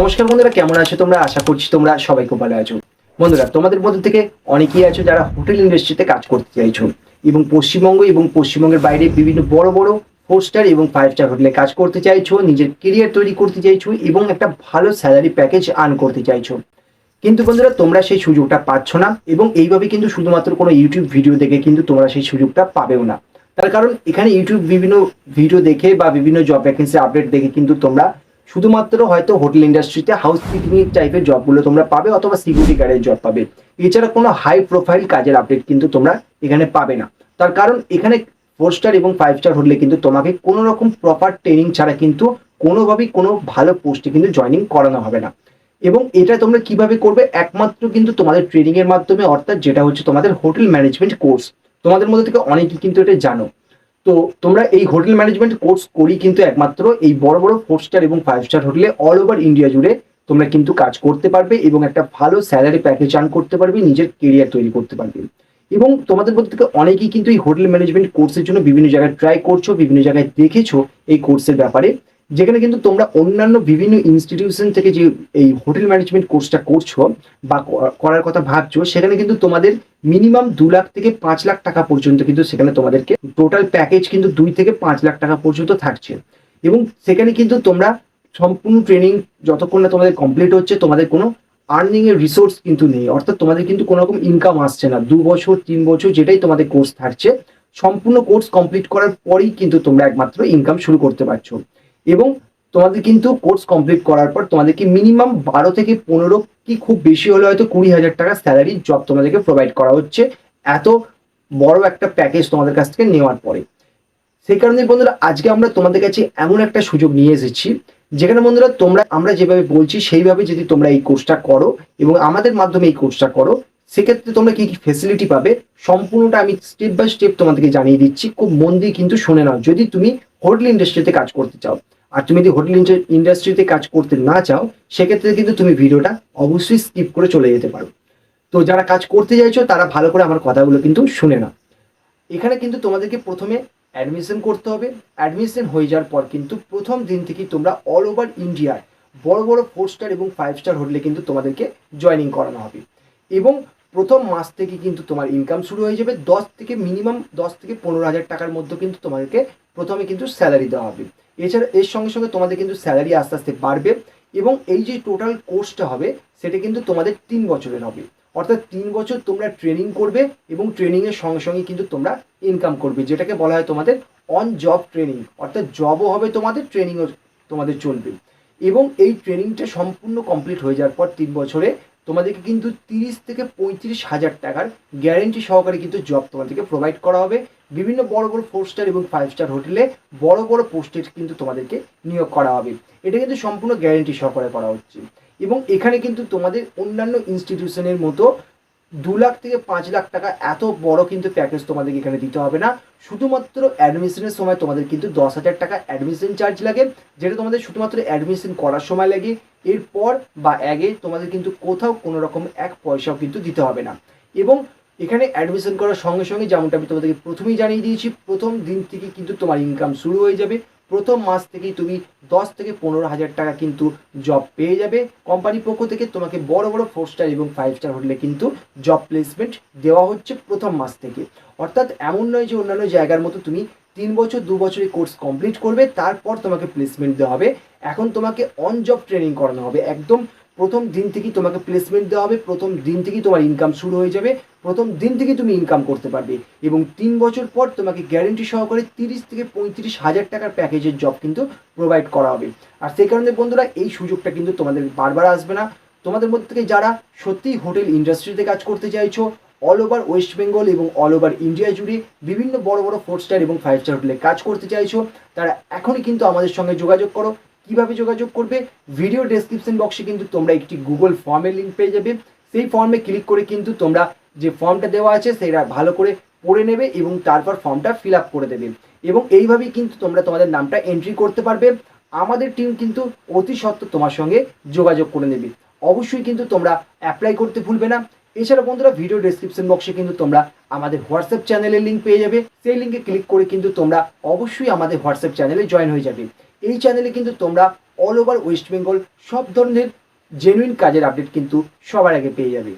নমস্কার বন্ধুরা, কেমন আছো তোমরা? আশা করছি তোমরা সবাই খুব ভালো আছো। বন্ধুরা, তোমাদের মধ্যে থেকে অনেকেই আছো যারা হোটেল ইন্ডাস্ট্রিতে কাজ করতে চাইছো এবং পশ্চিমবঙ্গ এবং পশ্চিমবঙ্গের বাইরে বিভিন্ন বড় বড় ফোর স্টার এবং ফাইভ স্টার হোটেলে কাজ করতে চাইছো, নিজের কেরিয়ার তৈরি করতে চাইছো এবং একটা ভালো স্যালারি প্যাকেজ আর্ন করতে চাইছো। কিন্তু বন্ধুরা, তোমরা সেই সুযোগটা পাচ্ছ না এবং এইভাবে কিন্তু শুধুমাত্র কোনো ইউটিউব ভিডিও দেখে কিন্তু তোমরা সেই সুযোগটা পাবেও না। তার কারণ, এখানে ইউটিউব বিভিন্ন ভিডিও দেখে বা বিভিন্ন জব ভ্যাকেন্সি আপডেট দেখে কিন্তু তোমরা শুধুমাত্র হয়তো হোটেল ইন্ডাস্ট্রিতে হাউস কিপিং টাইপের জবগুলো তোমরা পাবে অথবা সিকিউরিটি গার্ডের জব পাবে। এছাড়া কোনো হাই প্রোফাইল কাজের আপডেট কিন্তু তোমরা এখানে পাবে না। তার কারণ এখানে ফোর স্টার এবং ফাইভ স্টার হোটেলে কিন্তু তোমাকে কোনো রকম প্রপার ট্রেনিং ছাড়া কিন্তু কোনোভাবেই কোনো ভালো পোস্টে কিন্তু জয়নিং করানো হবে না। এবং এটা তোমরা কীভাবে করবে? একমাত্র কিন্তু তোমাদের ট্রেনিং এর মাধ্যমে, অর্থাৎ যেটা হচ্ছে তোমাদের হোটেল ম্যানেজমেন্ট কোর্স তোমাদের মধ্যে থেকে অনেকেই কিন্তু এটা জানো। তো তোমরা এই হোটেল ম্যানেজমেন্ট কোর্স করি কিন্তু একমাত্র এই বড় বড় ফোর স্টার এবং ফাইভ স্টার হোটেলে অল ওভার ইন্ডিয়া জুড়ে তোমরা কিন্তু কাজ করতে পারবে এবং একটা ভালো স্যালারি প্যাকেজ আর্ন করতে পারবে, নিজের কেরিয়ার তৈরি করতে পারবে। এবং তোমাদের মধ্যে থেকে অনেকেই কিন্তু এই হোটেল ম্যানেজমেন্ট কোর্সের জন্য বিভিন্ন জায়গায় ট্রাই করছ, বিভিন্ন জায়গায় দেখেছ এই কোর্সের ব্যাপারে। যেখানে কিন্তু তোমরা অন্যান্য বিভিন্ন ইনস্টিটিউশন থেকে যে এই হোটেল ম্যানেজমেন্ট কোর্সটা করছ বা করার কথা ভাবছ, সেখানে কিন্তু তোমাদের মিনিমাম দু লাখ থেকে পাঁচ লাখ টাকা পর্যন্ত কিন্তু সেখানে তোমাদেরকে টোটাল প্যাকেজ কিন্তু দুই থেকে পাঁচ লাখ টাকা পর্যন্ত থাকছে। এবং সেখানে কিন্তু তোমরা সম্পূর্ণ ট্রেনিং যতক্ষণ না তোমাদের কমপ্লিট হচ্ছে, তোমাদের কোনো আর্নিং এর রিসোর্স কিন্তু নেই। অর্থাৎ তোমাদের কিন্তু কোনো রকম ইনকাম আসছে না। দু বছর, তিন বছর যেটাই তোমাদের কোর্স থাকছে, সম্পূর্ণ কোর্স কমপ্লিট করার পরেই কিন্তু তোমরা একমাত্র ইনকাম শুরু করতে পারছ। এবং তোমাদের কিন্তু কোর্স কমপ্লিট করার পর তোমাদেরকে মিনিমাম বারো থেকে পনেরো কি খুব বেশি হলে হয়তো কুড়ি হাজার টাকা স্যালারি জব তোমাদেরকে প্রোভাইড করা হচ্ছে। এত বড় একটা প্যাকেজ তোমাদের কাছ থেকে নেওয়ার পরে। সেই কারণে বন্ধুরা, আজকে আমরা তোমাদের কাছে এমন একটা সুযোগ নিয়ে এসেছি, যেখানে বন্ধুরা তোমরা, আমরা যেভাবে বলছি সেইভাবে যদি তোমরা এই কোর্সটা করো এবং আমাদের মাধ্যমে এই কোর্সটা করো, সেক্ষেত্রে তোমরা কি কি ফেসিলিটি পাবে সম্পূর্ণটা আমি স্টেপ বাই স্টেপ তোমাদেরকে জানিয়ে দিচ্ছি। খুব মন দিয়ে কিন্তু শুনে নাও। যদি তুমি হোটেল ইন্ডাস্ট্রিতে কাজ করতে চাও আর তুমি যদি হোটেল ইন্ডাস্ট্রিতে কাজ করতে না চাও, সেক্ষেত্রে কিন্তু তুমি ভিডিওটা অবশ্যই স্কিপ করে চলে যেতে পারো। তো যারা কাজ করতে চাইছো, তারা ভালো করে আমার কথাগুলো কিন্তু শুনে না এখানে কিন্তু তোমাদেরকে প্রথমে অ্যাডমিশন করতে হবে। অ্যাডমিশন হয়ে যাওয়ার পর কিন্তু প্রথম দিন থেকেই তোমরা অল ওভার ইন্ডিয়ার বড় বড় ফোর স্টার এবং ফাইভ স্টার হোটেলে কিন্তু তোমাদেরকে জয়েনিং করানো হবে। এবং প্রথম মাস থেকে কিন্তু তোমার ইনকাম শুরু হয়ে যাবে। দশ থেকে মিনিমাম দশ থেকে পনেরো হাজার টাকার মধ্যে কিন্তু তোমাদেরকে প্রথমে কিন্তু স্যালারি দেওয়া হবে। এছাড়া এর সঙ্গে সঙ্গে তোমাদের কিন্তু স্যালারি আস্তে আস্তে বাড়বে এবং এই যে টোটাল কোর্সটা হবে, সেটা কিন্তু তোমাদের তিন বছরের হবে। অর্থাৎ তিন বছর তোমরা ট্রেনিং করবে এবং ট্রেনিংয়ের সঙ্গে সঙ্গে কিন্তু তোমরা ইনকাম করবে, যেটাকে বলা হয় তোমাদের অন জব ট্রেনিং অর্থাৎ জবও হবে তোমাদের ট্রেনিংও তোমাদের চলবে। এবং এই ট্রেনিংটা সম্পূর্ণ কমপ্লিট হয়ে যাওয়ার পর তিন বছরে তোমাদেরকে কিন্তু তিরিশ থেকে পঁয়ত্রিশ হাজার টাকার গ্যারেন্টি সহকারে কিন্তু জব তোমাদেরকে প্রোভাইড করা হবে। বিভিন্ন বড় বড় ফোর স্টার এবং ফাইভ স্টার হোটেলে বড় বড় পোস্টে কিন্তু তোমাদেরকে নিয়োগ করা হবে। এটা কিন্তু সম্পূর্ণ গ্যারেন্টি সহকারে করা হচ্ছে। এবং এখানে কিন্তু তোমাদের অন্যান্য ইনস্টিটিউশনের মতো দু লাখ থেকে পাঁচ লাখ টাকা এত বড় কিন্তু প্যাকেজ তোমাদেরকে এখানে দিতে হবে না। শুধুমাত্র অ্যাডমিশনের সময় তোমাদের কিন্তু দশ হাজার টাকা অ্যাডমিশন চার্জ লাগে, যেটা তোমাদের শুধুমাত্র অ্যাডমিশন করার সময় লাগে। এরপর বা আগে তোমাদের কিন্তু কোথাও কোনো রকম এক পয়সাও কিন্তু দিতে হবে না। এবং এখানে অ্যাডমিশন করার সঙ্গে সঙ্গে যেমনটা আমি তোমাদেরকে প্রথমেই জানিয়ে দিয়েছি, প্রথম দিন থেকে কিন্তু তোমার ইনকাম শুরু হয়ে যাবে। প্রথম মাস থেকেই তুমি দশ থেকে পনেরো হাজার টাকা কিন্তু জব পেয়ে যাবে। কোম্পানির পক্ষ থেকে তোমাকে বড় বড় ফোর স্টার এবং ফাইভ স্টার হোটেলে কিন্তু জব প্লেসমেন্ট দেওয়া হচ্ছে প্রথম মাস থেকে। অর্থাৎ এমন নয় যে অন্যান্য জায়গার মতো তুমি তিন বছর, দু বছরের কোর্স কমপ্লিট করবে, তারপর তোমাকে প্লেসমেন্ট দেওয়া হবে। এখন তোমাকে অন জব ট্রেনিং করানো হবে। একদম প্রথম দিন থেকেই তোমাকে প্লেসমেন্ট দেওয়া হবে, প্রথম দিন থেকেই তোমার ইনকাম শুরু হয়ে যাবে, প্রথম দিন থেকেই তুমি ইনকাম করতে পারবে এবং তিন বছর পর তোমাকে গ্যারেন্টি সহকারে তিরিশ থেকে পঁয়ত্রিশ হাজার টাকার প্যাকেজের জব কিন্তু প্রোভাইড করা হবে। আর সেই কারণে বন্ধুরা, এই সুযোগটা কিন্তু তোমাদের বারবার আসবে না। তোমাদের মধ্যে থেকে যারা সত্যিই হোটেল ইন্ডাস্ট্রিতে কাজ করতে চাইছো অল ওভার ওয়েস্ট বেঙ্গল এবং অল ওভার ইন্ডিয়া জুড়ে বিভিন্ন বড় বড় ফোর স্টার এবং ফাইভ স্টার হোটেলে কাজ করতে চাইছো, তারা এখনই কিন্তু আমাদের সঙ্গে যোগাযোগ করো। কীভাবে যোগাযোগ করবে? ভিডিও ডেসক্রিপশন বক্সে কিন্তু তোমরা একটি গুগল ফর্মের লিঙ্ক পেয়ে যাবে। সেই ফর্মে ক্লিক করে কিন্তু তোমরা যে ফর্মটা দেওয়া আছে, সেটা ভালো করে পড়ে নেবে এবং তারপর ফর্মটা ফিল আপ করে দেবে। এবং এইভাবেই কিন্তু তোমরা তোমাদের নামটা এন্ট্রি করতে পারবে। আমাদের টিম কিন্তু অতি সত্ত্বর তোমার সঙ্গে যোগাযোগ করে নেবে। অবশ্যই কিন্তু তোমরা অ্যাপ্লাই করতে ভুলবে না। এছাড়া বন্ধুরা ভিডিও ডেসক্রিপশন বক্সে কিন্তু তোমরা আমাদের হোয়াটসঅ্যাপ চ্যানেলের লিঙ্ক পেয়ে যাবে। সেই লিঙ্কে ক্লিক করে কিন্তু তোমরা অবশ্যই আমাদের হোয়াটসঅ্যাপ চ্যানেলে জয়েন হয়ে যাবে। এই চ্যানেলে কিন্তু তোমরা অল ওভার ওয়েস্ট বেঙ্গল সব ধরনের জেনুইন কাজের আপডেট কিন্তু সবার আগে পেয়ে যাবে।